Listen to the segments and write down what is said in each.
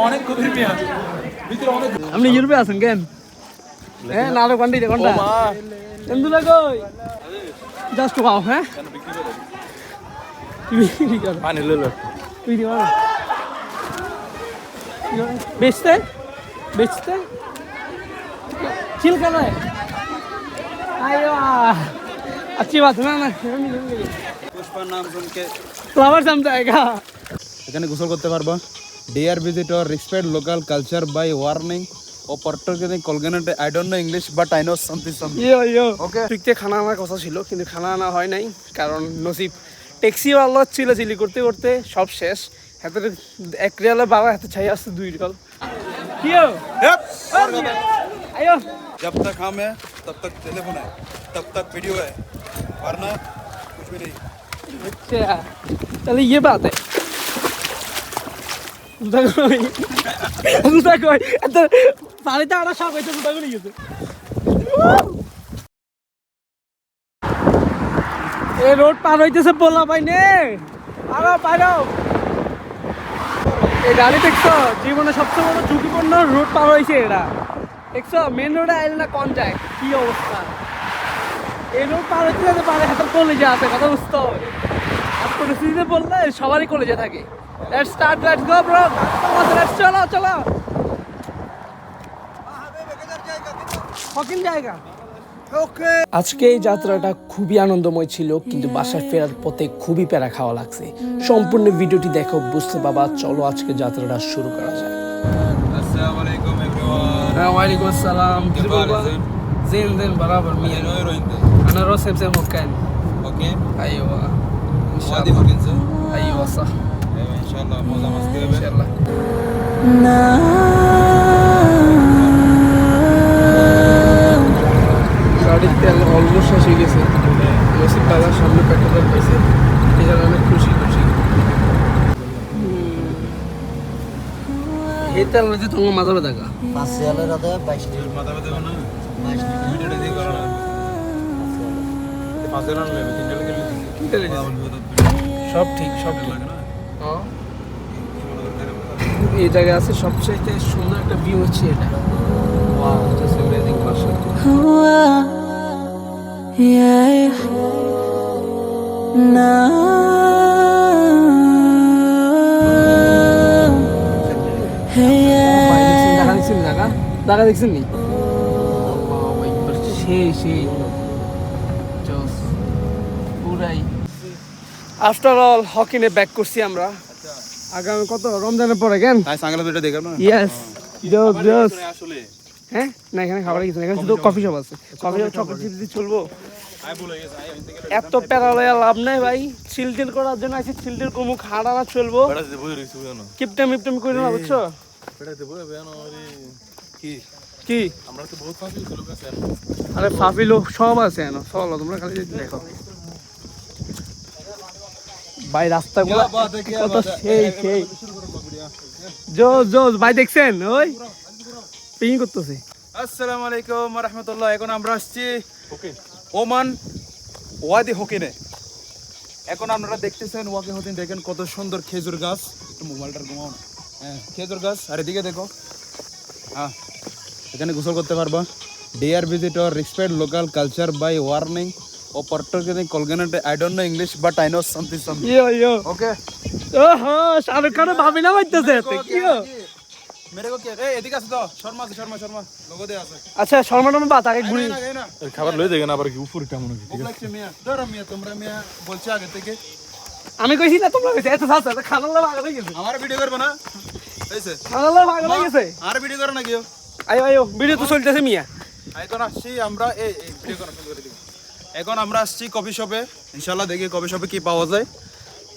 অনেক গভীর মিয়া ভিতরে অনেক আপনি ইউরোপে আছেন কেন হ্যাঁ নাটক বান্ডি ও কোনটা মা এন্দুলা কই জাস্ট ওয়াও হ্যাঁ বিক্রি করো পানি লইলো বিক্রি করো বেচতে বেচতে चिल कर रहा है आयो अच्छी बात है ना ना পুষ্পার নাম শুনকে फ्लावर समझाएगा এখানে গোসল করতে পারবা Dear visitor respect local culture by warning O Portuguese Kolkata I don't know English but I know something something yo yo Okay. পিকতে খানা আনার কথা ছিল কিন্তু খানা আনা হয় নাই কারণ নসিব ট্যাক্সিওয়ালা চিলাচিলি করতে করতে সব শেষ হাতে এক রিয়ালের বাবা হাতে ছাই আসছে দুই রিয়াল কিও আয়ো जब तक हम है तब तक टेलीफोन है तब तक वीडियो है वरना कुछ भी नहीं अच्छा चलो ये बात है এই রোড পার হইতেছে বললাম ভাই আরও পারো এই গাড়ি দেখছ? জীবনে সবচেয়ে বড় ঝুঁকিপূর্ণ রোড পার হয়েছে এটা দেখছ? মেন রোডে আইলে না কোন যায়? কি অবস্থা? এই রোড পার হইতে পারে হাতের কলেজে আছে, কথা বুঝতে হবে আর পরিস্থিতিতে বললে সবারই কলেজে থাকে। Let's start, let's go bro. Let's চলো চলো। হকিম আজকে এই যাত্রাটা খুবই আনন্দময় ছিল কিন্তু বাসায় ফেরার পথে খুবই প্যারা খাওয়া লাগছে। সম্পূর্ণ ভিডিওটি দেখো বুঝতে পাবা চলো আজকে যাত্রাটা শুরু করা যায় আসসালামু। আলাইকুম এভরিওয়ান হ্যাঁ, আসসালাম زين زين برابر 100 ইনশাআল্লাহ মজা মাস্তি হবে। ইনশাআল্লাহ। গাড়ির তেল অলমোস্ট শেষ হয়ে গেছে। মেসির দাদার সামনে পেট্রোল পাইছে এটা অনেক খুশি খুশি। এই তেল রয়েছে তোমার মাথা ব্যথা কা পাঁচ হাজার রাতে বাইশ মাথা ব্যথা না। সব ঠিক সব ঠিক। লাগে না। হ্যাঁ। এই জায়গায় আছে সবচেয়ে সুন্দর একটা ভিউ হচ্ছে এটা। Wow just amazing. ভাই দেখছেন? নি সেই সেই আফটার অল হকিনে ব্যাক করছি আমরা আগামী কত? রমজানের পরে কেন? তাই সাংলা দুটো না ইয়েস জোস জোস আসলে। হ্যাঁ? না এখানে খাবার কিছু না এখানে শুধু কফি শপ আছে। কফি শপ চকলেট চিপস দিয়ে চলবো। এত প্যারালয়া লাভ নাই ভাই। চিলটিল করার জন্য আছে চিলটিল কমু খাড়া না চলবো। কিপটাম ইপটাম করে না বুঝছ? কি? কি? আমরা তো বহুত ছিল কাছে আরে ফাফিলো সব আছে এনো চলো তোমরা খালি দেখো। ভাই রাস্তাগুলো কত সেই সেই। জোস জোস ভাই দেখছেন? ওই পিং করতেছে। আসসালামু আলাইকুম রহমতুল্লাহ। এখন আমরা আসছি ওমান ওয়াদি হকিনে। এখন আপনারা দেখতেছেন ওয়াকি হকিন দেখেন কত সুন্দর খেজুর গাছ। একটু মোবাইলটার ঘুমাও না। হ্যাঁ খেজুর গাছ আর এদিকে দেখো। হ্যাঁ এখানে গোসল করতে পারবা। Dear visitor respect local culture by warning O Kolkata I don't know English but I know something something yo yo. Okay ওহো শাহরুখ খানের ভাবি না বাইতেছে কি? মেরে কো কে? এই এদিকে আছে তো। শর্মা আছে শর্মা শর্মা। লোগো দে আছে আচ্ছা শর্মা টর্মা বাত আগে ঘুরি। না না খাবার লই দেখেন আবার কি উপরে কেমন লাগছে মিয়া। ধরো মিয়া তোমরা মিয়া বলছে আগে থেকে। আমি কইছি না তোমরা কইছি। এত খানার লোক আগে হয়ে গেছে। আমার ভিডিও করবে না? এইসে খানার লোক আগে হয়ে গেছে। আর ভিডিও করে না কেউ। আয়ো আয়ো ভিডিও তো চলতেছে মিয়া। এখন আসছি আমরা এই এই ভিডিও করা শুরু করে দিই এখন আমরা আসছি কফি শপে। ইনশাল্লাহ দেখি কফি শপে কি পাওয়া যায়।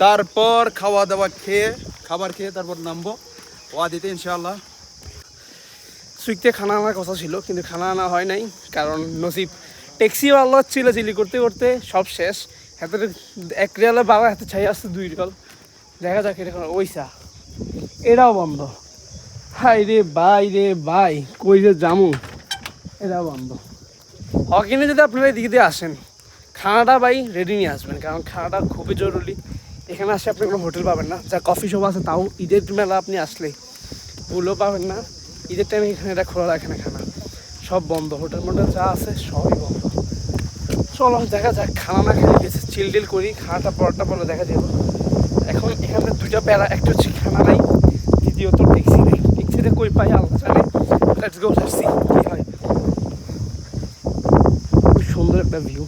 তারপর খাওয়া দাওয়া খেয়ে, খাবার খেয়ে তারপর নামবো। ওয়া দিতে ইনশাল্লাহ সুইকতে খানা আনার কথা ছিল, কিন্তু খানা আনা হয় নাই, কারণ নসিব। ট্যাক্সিওয়ালা চিলাচিলি করতে করতে, সব শেষ। হাতে এক রিয়ালের বাবা হাতে ছাই আসছে দুই রিয়াল। দেখা যাক এটা ওইসা। এটাও বন্ধ। হাই রে বাই রে বাই কই যে জামু এটাও বন্ধ। হকিনে যদি আপনারা এদিকে দিয়ে আসেন, খানাটা ভাই রেডি নিয়ে আসবেন, কারণ খানাটা খুবই জরুরি। এখানে আসে আপনি কোনো হোটেল পাবেন না, যা কফি শপ আছে তাও ঈদের মেলা আপনি আসলে ভুলও পাবেন না। ঈদের টাইমে এখানে এটা খোলা রাখে না খানা। সব বন্ধ, হোটেল মোটেল যা আছে সবই বন্ধ। চলো, দেখা যাক, খানা না খেয়ে গেছে চিল টিল করি, খানাটা পরটা পরে দেখা যাব। এখন এখানে দুইটা প্যারা, একটা হচ্ছে খানা নাই, দ্বিতীয়ত ট্যাক্সি নেই ট্যাক্সিতে কই পাই আল্লাহ জানে লেটস গো লেটস কি হয় খুব সুন্দর একটা ভিউ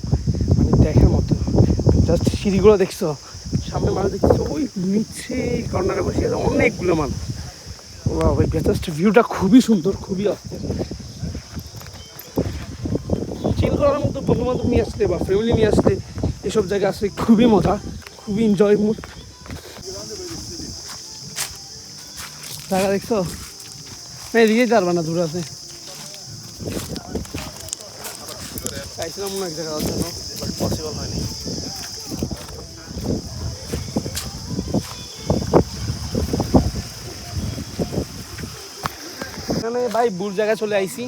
মানে দেখার মতো। জাস্ট সিঁড়িগুলো দেখছ, সামনে মানুষ দেখছ, ওই নিচে কর্নারে বসে আছে অনেকগুলো মানুষ। ওয়া ওই জাস্ট ভিউটা খুবই সুন্দর, খুবই অস্থির। চিল মতো বন্ধুবান্ধব নিয়ে আসলে বা ফ্যামিলি নিয়ে আসলে এসব জায়গায় আসলে খুবই মজা, খুবই এনজয় মুড জায়গা দেখছ? না এদিকে যাবে না, দূর আছে। চাইছিলাম না এক জায়গা জন্য বাট পসিবল হয়নি। এখানে ভাই বুর জায়গায় চলে আইছি।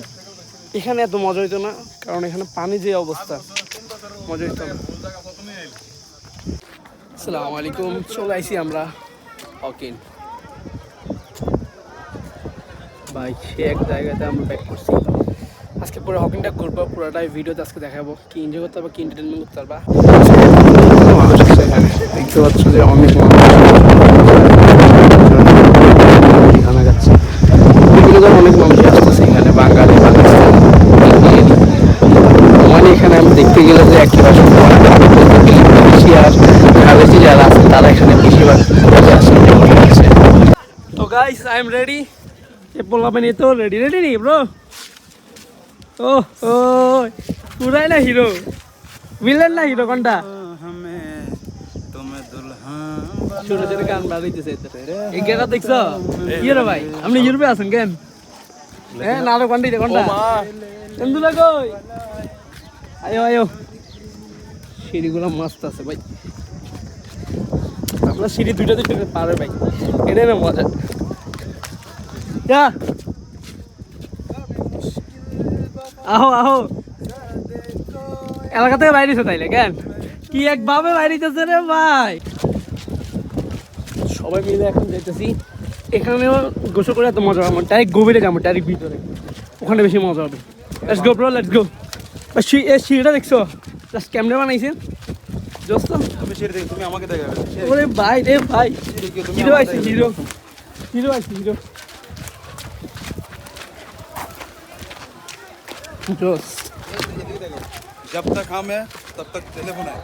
এখানে এত মজা হইতো না কারণ এখানে পানি যে অবস্থা মজা হইতো না। আসসালামু আলাইকুম চলে আইছি আমরা অকিন ভাই সে এক জায়গাতে আমরা ব্যাক করছি। আজকে পুরো হকিংটা করব পুরোটাই ভিডিওতে আজকে দেখাবো। কি এনজয় করতে পারব কি এন্টারটেনমেন্ট করতে পারবা? দেখতে পাচ্ছ যে অনেক মানুষ খানা বিভিন্ন অনেক মানুষ আসতেছে এখানে বাঙালি পাকিস্তান। মানে এখানে আমি দেখতে গেলে যে একেবারে যারা আছে তারা এখানে বেশিরভাগ তো গাইস আই এম রেডি বললাম তো রেডি রেডি নি ব্রো ও ও পুরাই না হিরো ভিলেন না হিরো কোনটা? ছোট ছোট গান বাজাইতেছে দেখছ? ইয়ে ভাই? আপনি আছেন কেন? হ্যাঁ না আরও কোনটা? কোনটা এন্দুলা কই? আয়ো আয়ো। সিঁড়িগুলো মস্ত আছে ভাই। আমরা সিঁড়ি দুইটাতে পারে ভাই। এটাই মজা। যা। আহো আহো। এলাকা থেকে বাইরেছে তাইলে কেন? কি একভাবে বাইরেছে রে ভাই। সবাই মিলে এখন যাইতেছি। এখানেও গোসল করে এত মজা হবে ডাইরেক্ট গভীরে যাব ডাইরেক্ট ভিতরে। ওখানে বেশি মজা হবে। Let's go bro let's go সিঁড়িটা দেখছ? জাস্ট ক্যামেরা দেখাবে ওরে ভাই রে ভাই। হিরো আইছে হিরো হিরো আইছে হিরো जोस जब तक हम है तब तक टेलीफोन है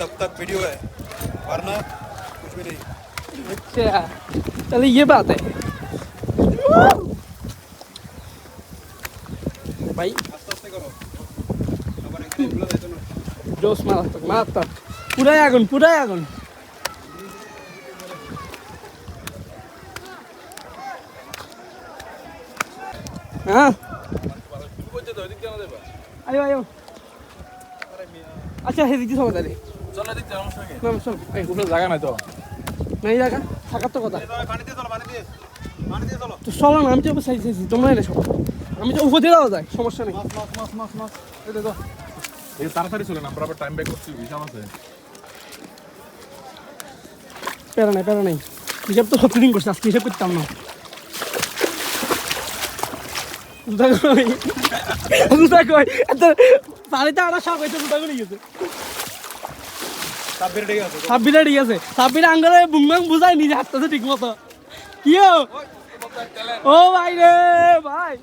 तब तक वीडियो है। वरना कुछ भी नहीं। अच्छा। चलो ये बात है। भाई। जोश मारा मारता पूरा आगन पूरा आगन हाँ। আয়ো আয়ো আচ্ছা হেদিক দিয়ে সবাই তাহলে। চলো দেখতে আমার সঙ্গে। চল চল। এই কোনো জায়গা নাই তো। নাই জায়গা? থাকার তো কথা। পানি দিয়ে চলো পানি দিয়ে। পানি দিয়ে চলো। তো চলো না আমি তো সাইজ সাইজ তোমরা এনে সব আমি তো উপর দিয়ে দেওয়া যায় সমস্যা নেই। মাছ মাছ মাছ মাছ মাছ। এই দেখো। এই তাড়াতাড়ি চলে না আমরা আবার টাইম ব্যাক করছি হিসাব আছে। প্যারা নাই প্যারা নাই। হিসাব তো সত্যি দিন করছে আজকে হিসাব করতাম না। দুটা কই দুটা কই এত পানিতে আনা সব হইতে দুটা করে গেছে। সাব্বির ঠিক আছে সাব্বিরা ঠিক আছে সাব্বিরা আঙ্গারে বুংবাং বুঝাই নিজে হাঁটতেছে ঠিক মতো। কি ও? ও ভাই রে ভাই।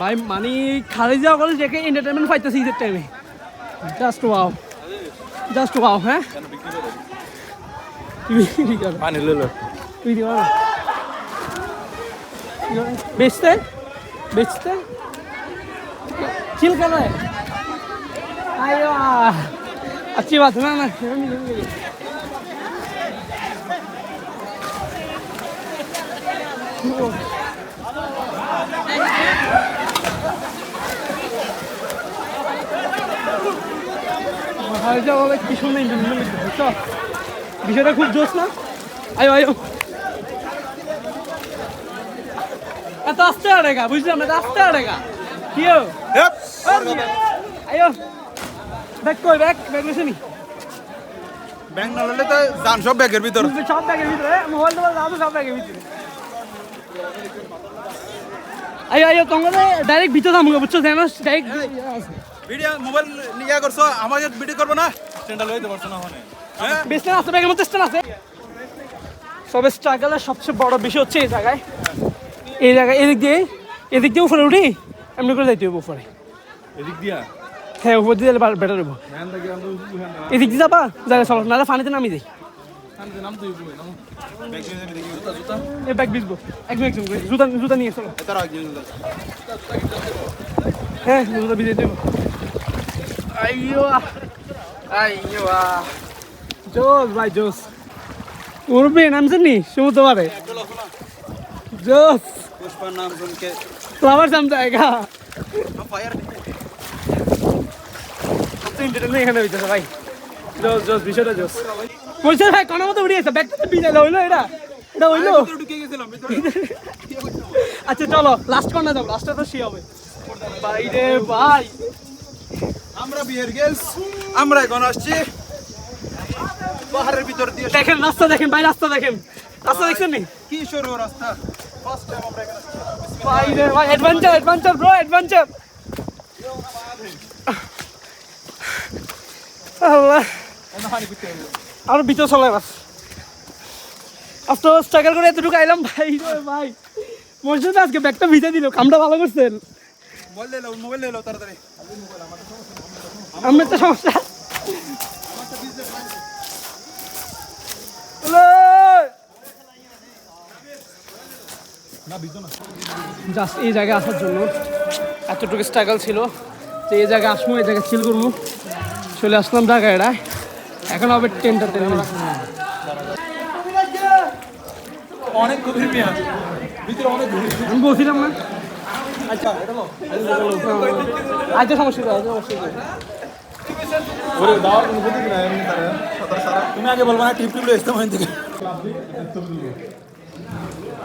ভাই মানে খালি যাওয়া করে দেখে এন্টারটেনমেন্ট পাইতেছি ঈদের টাইমে জাস্ট ওয়াও জাস্ট ওয়াও হ্যাঁ? পানি তুই দিবা বেচতে বেচতে चिल कर रहा है आयो अच्छी बात है ना ना কি শুনে বিষয়টা খুব জোস না আয়ো আয়ো এত আস্তে আড়েগা বুঝলাম এত আস্তে আড়েগা কি হো? আয়ো। ব্যাক কই ব্যাক ব্যাক বেশি ব্যাংক না। হলে তো সব ব্যাগের ভিতর। সব ব্যাগের ভিতরে। মোবাইল দাও তো সব ব্যাগের ভিতরে। আইও আইও তোমাদের ডাইরেক্ট ভিতরে বুঝছ? জানো ডাইরেক্ট ভিডিও মোবাইল নিয়ে করছ আমাকে ভিডিও করব না? স্ট্যান্ডাল পারছ না ওখানে। হ্যাঁ? আছে ব্যাগের মধ্যে স্ট্যান্ড আছে। সবে স্ট্রাগলের সবচেয়ে বড় বিষয় হচ্ছে এই জায়গায়। এই জায়গায় এদিক দিয়ে এদিক দিয়ে উপরে উঠি এমনি করে যাইতে হবে উপরে। এদিক দিয়া? হ্যাঁ উপর দিয়ে গেলে বেটার হব এদিক দিয়ে যাবা জায়গা চলো নাহলে পানিতে নামি যাই। নাম। তুই বুঝে নাম এই ব্যাগ ভিজবো একদম একদম করে জুতা জুতা নিয়ে চলো। তারা একজন হ্যাঁ জুতা ভিজে দেবো। আইয়ো আইয়ো জোস ভাই জোস। উড়বে নামছেন নি? সমুদ্র পারে জোস। পুষ্পার নাম শুনকে फ्लावर जम जाएगा ফায়ার তো এন্টারটেনমেন্ট এখানে হইতেছে ভাই জোস জোস বিষয়টা জোস বলছে ভাই কোন মতো উড়ে গেছে ব্যাগটা তো বিজাইলো হইলো এটা এটা হইলো ঢুকে গেছিলাম ভিতরে আচ্ছা চলো লাস্ট কর্নার যাবো লাস্টটা তো সে হবে ভাই রে ভাই আমরা বিয়ের গেলস আমরা এখন আসছি পাহাড়ের ভিতর দিয়ে দেখেন রাস্তা দেখেন ভাই রাস্তা দেখেন রাস্তা দেখছেন নি কি সরু রাস্তা অ্যাডভেঞ্চার অ্যাডভেঞ্চার ব্রো অ্যাডভেঞ্চার আল্লাহ আর ভিতর চলে বাস। আফটার স্ট্রাগল করে এতটুকু আইলাম ভাই ভাই। মসজিদ আজকে ব্যাগটা ভিজে দিল কামটা ভালো করছেন মোবাইল মোবাইল তাড়াতাড়ি। আমি একটা সমস্যা। জাস্ট এই জায়গায় আসার জন্য। এতটুকু স্ট্রাগল ছিল যে এই জায়গায় আসব এই জায়গায় চিল করব। চলে আসলাম জায়গায় এটা এখন হবে এন্টারটেনমেন্ট অনেক গভীর মিয়া ভিতরে অনেক গভীর আমি বলছিলাম না। আচ্ছা আচ্ছা সমস্যা আচ্ছা দাওয়ার কোনো? গতি না তুমি আগে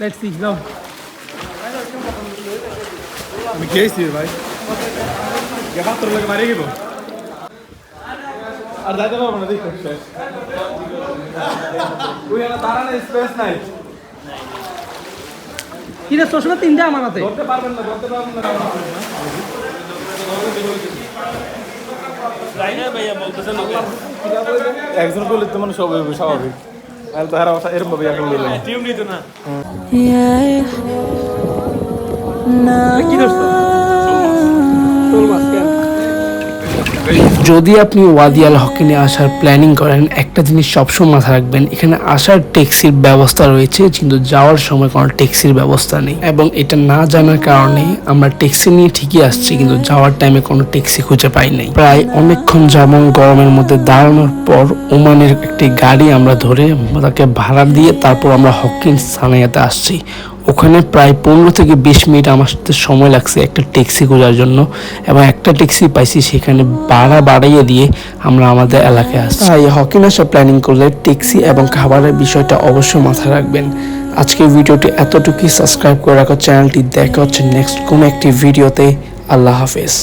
লেটস সি যাও আমি গেছি ভাই হাত ধরে লাগে মারিয়ে গেল আর যাইতে পারব না দেখো শেষ ওই আমার দাঁড়ানো স্পেস নাই কি রে চশমা তিনটা আমার হাতে ধরতে পারবেন না ধরতে পারবেন না একজন বলে তো মানে সব স্বাভাবিক আর তো হারা এরকম ভাবে এখন বললাম Yeah. কি ধরছো শোল মাছ কেন যদি আপনি ওয়াদিয়াল হকিনে আসার প্ল্যানিং করেন, একটা জিনিস সবসময় মাথায় রাখবেন, এখানে আসার ট্যাক্সির ব্যবস্থা রয়েছে, কিন্তু যাওয়ার সময় কোনো ট্যাক্সির ব্যবস্থা নেই। এবং এটা না জানার কারণে আমরা ট্যাক্সি নিয়ে ঠিকই আসছি, কিন্তু যাওয়ার টাইমে কোনো ট্যাক্সি খুঁজে পাই নাই। প্রায় অনেকক্ষণ যেমন গরমের মধ্যে দাঁড়ানোর পর ওমানের একটি গাড়ি আমরা ধরে তাকে ভাড়া দিয়ে তারপর আমরা হকিন সানাইয়াতে আসছি। ওখানে প্রায় পনেরো থেকে বিশ মিনিট আমার সাথে সময় লাগছে একটা ট্যাক্সি খোঁজার জন্য এবং একটা ট্যাক্সি পাইছি সেখানে বাড়া বাড়াইয়ে দিয়ে আমরা আমাদের এলাকায় আসছি। তাই হকিন আসা প্ল্যানিং করলে ট্যাক্সি এবং খাবারের বিষয়টা অবশ্যই মাথায় রাখবেন। আজকের ভিডিওটি এতটুকুই। সাবস্ক্রাইব করে রাখো। চ্যানেলটি দেখা হচ্ছে নেক্সট কোনো একটি ভিডিওতে। আল্লাহ হাফেজ।